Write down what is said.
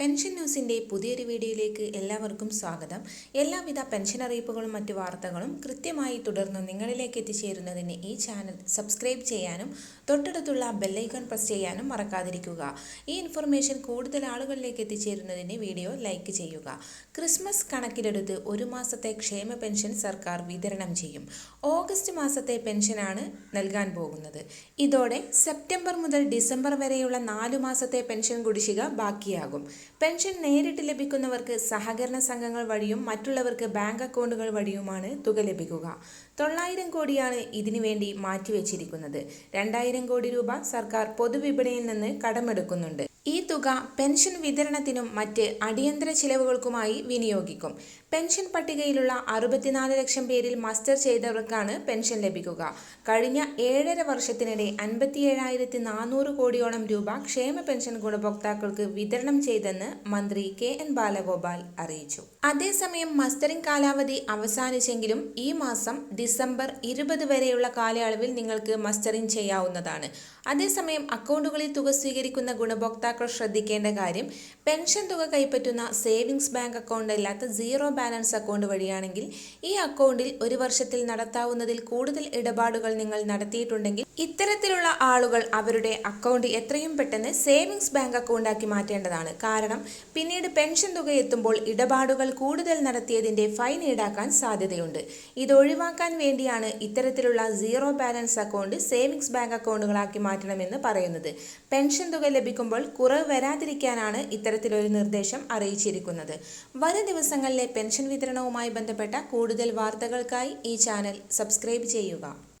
Pension ന്യൂസിന്റെ പുതിയൊരു വീഡിയോയിലേക്ക് എല്ലാവർക്കും സ്വാഗതം. എല്ലാവിധ പെൻഷൻ അറിയിപ്പുകളും മറ്റു വാർത്തകളും കൃത്യമായി തുടർന്ന് നിങ്ങളിലേക്ക് എത്തിച്ചേരുന്നതിന് ഈ ചാനൽ സബ്സ്ക്രൈബ് ചെയ്യാനും തൊട്ടടുത്തുള്ള ബെല്ലൈക്കൺ പ്രസ് ചെയ്യാനും മറക്കാതിരിക്കുക. ഈ ഇൻഫർമേഷൻ കൂടുതൽ ആളുകളിലേക്ക് എത്തിച്ചേരുന്നതിന് വീഡിയോ ലൈക്ക് ചെയ്യുക. ക്രിസ്മസ് കണക്കിലെടുത്ത് ഒരു മാസത്തെ ക്ഷേമ പെൻഷൻ സർക്കാർ വിതരണം ചെയ്യും. ഓഗസ്റ്റ് മാസത്തെ പെൻഷനാണ് നൽകാൻ പോകുന്നത്. ഇതോടെ സെപ്റ്റംബർ മുതൽ ഡിസംബർ വരെയുള്ള നാലു മാസത്തെ പെൻഷൻ കുടിശ്ശിക ബാക്കിയാകും. പെൻഷൻ നേരിട്ട് ലഭിക്കുന്നവർക്ക് സഹകരണ സംഘങ്ങൾ വഴിയും മറ്റുള്ളവർക്ക് ബാങ്ക് അക്കൗണ്ടുകൾ വഴിയുമാണ് തുക ലഭിക്കുക. തൊള്ളായിരം കോടിയാണ് ഇതിനുവേണ്ടി മാറ്റിവെച്ചിരിക്കുന്നത്. രണ്ടായിരം കോടി രൂപ സർക്കാർ പൊതുവിപണിയിൽ നിന്ന് കടമെടുക്കുന്നുണ്ട്. ഈ തുക പെൻഷൻ വിതരണത്തിനും മറ്റ് അടിയന്തര ചിലവുകൾക്കുമായി വിനിയോഗിക്കും. പെൻഷൻ പട്ടികയിലുള്ള അറുപത്തിനാല് ലക്ഷം പേരിൽ മസ്റ്റർ ചെയ്തവർക്കാണ് പെൻഷൻ ലഭിക്കുക. കഴിഞ്ഞ ഏഴര വർഷത്തിനിടെ അൻപത്തിയേഴായിരത്തി നാനൂറ് കോടിയോളം രൂപ ക്ഷേമ പെൻഷൻ ഗുണഭോക്താക്കൾക്ക് വിതരണം ചെയ്തെന്ന് മന്ത്രി കെ എൻ ബാലഗോപാൽ അറിയിച്ചു. അതേസമയം മസ്റ്ററിംഗ് കാലാവധി അവസാനിച്ചെങ്കിലും ഈ മാസം ഡിസംബർ ഇരുപത് വരെയുള്ള കാലയളവിൽ നിങ്ങൾക്ക് മസ്റ്ററിംഗ് ചെയ്യാവുന്നതാണ്. അതേസമയം അക്കൗണ്ടുകളിൽ തുക സ്വീകരിക്കുന്ന ഗുണഭോക്താക്കൾ ശ്രദ്ധിക്കേണ്ട കാര്യം. പെൻഷൻ തുക കൈപ്പറ്റുന്ന സേവിങ്സ് ബാങ്ക് അക്കൗണ്ട് അല്ലാത്ത സീറോ ബാലൻസ് അക്കൗണ്ട് വഴിയാണെങ്കിൽ ഈ അക്കൗണ്ടിൽ ഒരു വർഷത്തിൽ നടത്താവുന്നതിൽ കൂടുതൽ ഇടപാടുകൾ നിങ്ങൾ നടത്തിയിട്ടുണ്ടെങ്കിൽ ഇത്തരത്തിലുള്ള ആളുകൾ അവരുടെ അക്കൗണ്ട് എത്രയും പെട്ടെന്ന് സേവിങ്സ് ബാങ്ക് അക്കൗണ്ടാക്കി മാറ്റേണ്ടതാണ്. കാരണം പിന്നീട് പെൻഷൻ തുക എത്തുമ്പോൾ ഇടപാടുകൾ കൂടുതൽ നടത്തിയതിന്റെ ഫൈൻ ഈടാക്കാൻ സാധ്യതയുണ്ട്. ഇത് ഒഴിവാക്കാൻ വേണ്ടിയാണ് ഇത്തരത്തിലുള്ള zero balance account savings bank അക്കൗണ്ടുകളാക്കി മാറ്റണമെന്ന് പറയുന്നത്. പെൻഷൻ തുക ലഭിക്കുമ്പോൾ കുറവ് വരാതിരിക്കാനാണ് ഇത്തരത്തിലൊരു നിർദ്ദേശം അറിയിച്ചിരിക്കുന്നത്. വരും ദിവസങ്ങളിലെ പെൻഷൻ വിതരണവുമായി ബന്ധപ്പെട്ട കൂടുതൽ വാർത്തകൾക്കായി ഈ ചാനൽ സബ്സ്ക്രൈബ് ചെയ്യുക.